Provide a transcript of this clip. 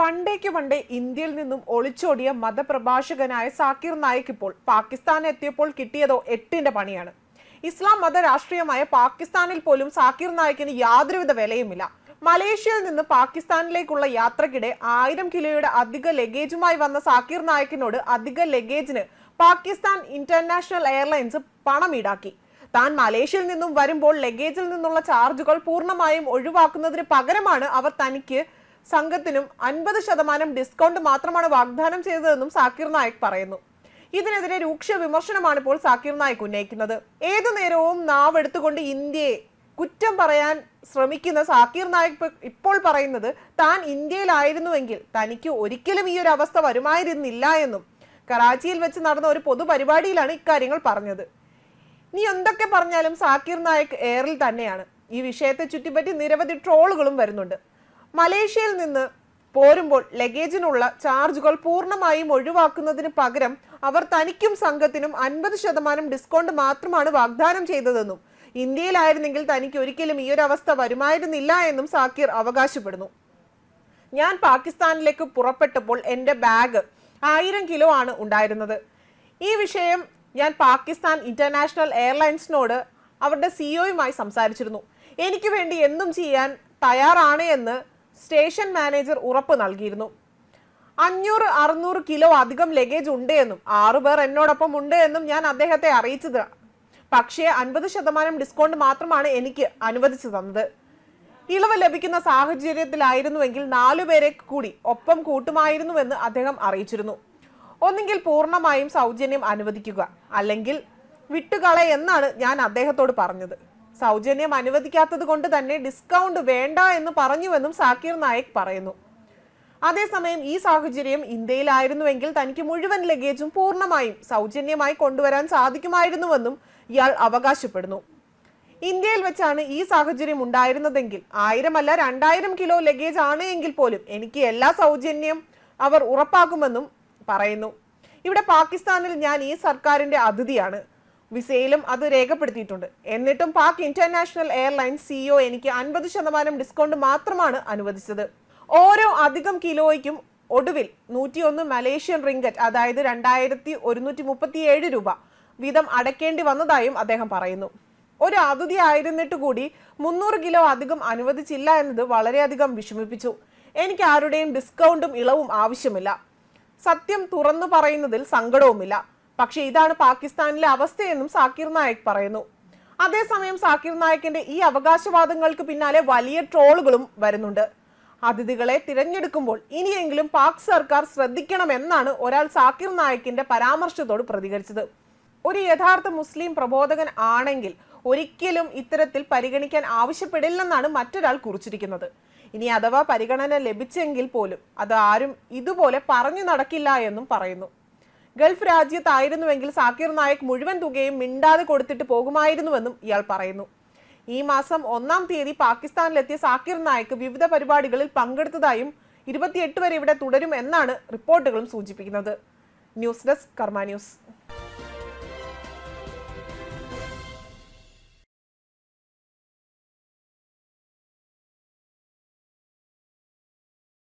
പണ്ടേക്ക് പണ്ടേ ഇന്ത്യയിൽ നിന്നും ഒളിച്ചോടിയ മതപ്രഭാഷകനായ സാക്കിർ നായിക് ഇപ്പോൾ പാകിസ്ഥാൻ എത്തിയപ്പോൾ കിട്ടിയതോ എട്ടിന്റെ പണിയാണ്. ഇസ്ലാം മത രാഷ്ട്രീയമായ പാകിസ്ഥാനിൽ പോലും സാക്കിർ നായിക്കിന് യാതൊരുവിധ വിലയുമില്ല. മലേഷ്യയിൽ നിന്ന് പാകിസ്ഥാനിലേക്കുള്ള യാത്രക്കിടെ ആയിരം കിലോയുടെ അധിക ലഗേജുമായി വന്ന സാക്കിർ നായിക്കിനോട് അധിക ലഗേജിന് പാകിസ്ഥാൻ ഇന്റർനാഷണൽ എയർലൈൻസ് പണം ഈടാക്കി. താൻ മലേഷ്യയിൽ നിന്നും വരുമ്പോൾ ലഗേജിൽ നിന്നുള്ള ചാർജുകൾ പൂർണമായും ഒഴിവാക്കുന്നതിന് പകരമാണ് അവർ തനിക്ക് സംഘത്തിനും അൻപത് ശതമാനം ഡിസ്കൗണ്ട് മാത്രമാണ് വാഗ്ദാനം ചെയ്തതെന്നും സാക്കിർ നായക് പറയുന്നു. ഇതിനെതിരെ രൂക്ഷ വിമർശനമാണ് ഇപ്പോൾ സാക്കിർ നായിക് ഉന്നയിക്കുന്നത്. ഏതു നേരവും നാവ് എടുത്തുകൊണ്ട് ഇന്ത്യയെ കുറ്റം പറയാൻ ശ്രമിക്കുന്ന സാക്കിർ നായിക് ഇപ്പോൾ പറയുന്നത് താൻ ഇന്ത്യയിലായിരുന്നുവെങ്കിൽ തനിക്ക് ഒരിക്കലും ഈ ഒരു അവസ്ഥ വരുമായിരുന്നില്ല എന്നും കറാച്ചിയിൽ വെച്ച് നടന്ന ഒരു പൊതുപരിപാടിയിലാണ് ഇക്കാര്യങ്ങൾ പറഞ്ഞത്. നീ എന്തൊക്കെ പറഞ്ഞാലും സാക്കിർ നായിക് എയറിൽ തന്നെയാണ്. ഈ വിഷയത്തെ ചുറ്റിപ്പറ്റി നിരവധി ട്രോളുകളും വരുന്നുണ്ട്. മലേഷ്യയിൽ നിന്ന് പോരുമ്പോൾ ലഗേജിനുള്ള ചാർജുകൾ പൂർണമായും ഒഴിവാക്കുന്നതിന് പകരം അവർ തനിക്കും സംഘത്തിനും അൻപത് ശതമാനം ഡിസ്കൗണ്ട് മാത്രമാണ് വാഗ്ദാനം ചെയ്തതെന്നും ഇന്ത്യയിലായിരുന്നെങ്കിൽ തനിക്ക് ഒരിക്കലും ഈ ഒരു അവസ്ഥ വരുമായിരുന്നില്ല എന്നും സാക്കിർ അവകാശപ്പെടുന്നു. ഞാൻ പാകിസ്ഥാനിലേക്ക് പുറപ്പെട്ടപ്പോൾ എന്റെ ബാഗ് ആയിരം കിലോ ആണ് ഉണ്ടായിരുന്നത്. ഈ വിഷയം ഞാൻ പാകിസ്ഥാൻ ഇന്റർനാഷണൽ എയർലൈൻസിനോട് അവരുടെ സിഇഒയുമായി സംസാരിച്ചിരുന്നു. എനിക്ക് വേണ്ടി എന്തും ചെയ്യാൻ തയ്യാറാണ് എന്ന് സ്റ്റേഷൻ മാനേജർ ഉറപ്പ് നൽകിയിരുന്നു. അഞ്ഞൂറ് അറുന്നൂറ് കിലോ അധികം ലഗേജ് ഉണ്ട് എന്നും ആറുപേർ എന്നോടൊപ്പം ഉണ്ട് എന്നും ഞാൻ അദ്ദേഹത്തെ അറിയിച്ചത്. പക്ഷേ അൻപത് ശതമാനം ഡിസ്കൗണ്ട് മാത്രമാണ് എനിക്ക് അനുവദിച്ചു തന്നത്. ഇളവ് ലഭിക്കുന്ന സാഹചര്യത്തിലായിരുന്നുവെങ്കിൽ നാലുപേരെ കൂടി ഒപ്പം കൂട്ടുമായിരുന്നുവെന്ന് അദ്ദേഹം അറിയിച്ചിരുന്നു. ഒന്നുകിൽ പൂർണമായും സൗജന്യം അനുവദിക്കുക അല്ലെങ്കിൽ വിട്ടുകള എന്നാണ് ഞാൻ അദ്ദേഹത്തോട് പറഞ്ഞത്. സൗജന്യം അനുവദിക്കാത്തത് കൊണ്ട് തന്നെ ഡിസ്കൗണ്ട് വേണ്ട എന്ന് പറഞ്ഞുവെന്നും സാക്കിർ നായക് പറയുന്നു. അതേസമയം ഈ സാഹചര്യം ഇന്ത്യയിലായിരുന്നുവെങ്കിൽ തനിക്ക് മുഴുവൻ ലഗേജും പൂർണമായും സൗജന്യമായി കൊണ്ടുവരാൻ സാധിക്കുമായിരുന്നുവെന്നും ഇയാൾ അവകാശപ്പെടുന്നു. ഇന്ത്യയിൽ വെച്ചാണ് ഈ സാഹചര്യം ഉണ്ടായിരുന്നതെങ്കിൽ ആയിരമല്ല രണ്ടായിരം കിലോ ലഗേജ് ആണ് എങ്കിൽ പോലും എനിക്ക് എല്ലാ സൗജന്യം അവർ ഉറപ്പാക്കുമെന്നും പറയുന്നു. ഇവിടെ പാകിസ്ഥാനിൽ ഞാൻ ഈ സർക്കാരിന്റെ അതിഥിയാണ്. വിസയിലും അത് രേഖപ്പെടുത്തിയിട്ടുണ്ട്. എന്നിട്ടും പാക് ഇന്റർനാഷണൽ എയർലൈൻസ് സിഇഒ എനിക്ക് അൻപത് ശതമാനം ഡിസ്കൗണ്ട് മാത്രമാണ് അനുവദിച്ചത്. ഓരോ അധികം കിലോയ്ക്കും ഒടുവിൽ നൂറ്റിയൊന്ന് മലേഷ്യൻ റിംഗറ്റ് അതായത് രണ്ടായിരത്തി ഒരുന്നൂറ്റി മുപ്പത്തി ഏഴ് രൂപ വീതം അടയ്ക്കേണ്ടി വന്നതായും അദ്ദേഹം പറയുന്നു. ഒരു അതിഥി ആയിരുന്നിട്ട് കൂടി മുന്നൂറ് കിലോ അധികം അനുവദിച്ചില്ല എന്നത് വളരെയധികം വിഷമിപ്പിച്ചു. എനിക്ക് ആരുടെയും ഡിസ്കൗണ്ടും ഇളവും ആവശ്യമില്ല. സത്യം തുറന്നു പറയുന്നതിൽ സങ്കടവുമില്ല. പക്ഷേ ഇതാണ് പാകിസ്ഥാനിലെ അവസ്ഥയെന്നും സാക്കിർ നായക് പറയുന്നു. അതേസമയം സാക്കിർ നായക്കിന്റെ ഈ അവകാശവാദങ്ങൾക്ക് പിന്നാലെ വലിയ ട്രോളുകളും വരുന്നുണ്ട്. അതിഥികളെ തിരഞ്ഞെടുക്കുമ്പോൾ ഇനിയെങ്കിലും പാക് സർക്കാർ ശ്രദ്ധിക്കണമെന്നാണ് ഒരാൾ സാക്കിർ നായക്കിന്റെ പരാമർശത്തോട് പ്രതികരിച്ചത്. ഒരു യഥാർത്ഥ മുസ്ലിം പ്രബോധകൻ ആണെങ്കിൽ ഒരിക്കലും ഇത്തരത്തിൽ പരിഗണിക്കാൻ ആവശ്യപ്പെടില്ലെന്നാണ് മറ്റൊരാൾ കുറിച്ചിരിക്കുന്നത്. ഇനി അഥവാ പരിഗണന ലഭിച്ചെങ്കിൽ പോലും അത് ആരും ഇതുപോലെ പറഞ്ഞു നടക്കില്ല എന്നും പറയുന്നു. ഗൾഫ് രാജ്യത്തായിരുന്നുവെങ്കിൽ സാക്കിർ നായക് മുഴുവൻ തുകയും മിണ്ടാതെ കൊടുത്തിട്ട് പോകുമായിരുന്നുവെന്നും ഇയാൾ പറയുന്നു. ഈ മാസം ഒന്നാം തീയതി പാകിസ്ഥാനിലെത്തിയ സാക്കിർ നായിക് വിവിധ പരിപാടികളിൽ പങ്കെടുത്തതായും ഇരുപത്തിയെട്ട് വരെ ഇവിടെ തുടരും എന്നാണ് റിപ്പോർട്ടുകളും സൂചിപ്പിക്കുന്നത്. News desk Karma news.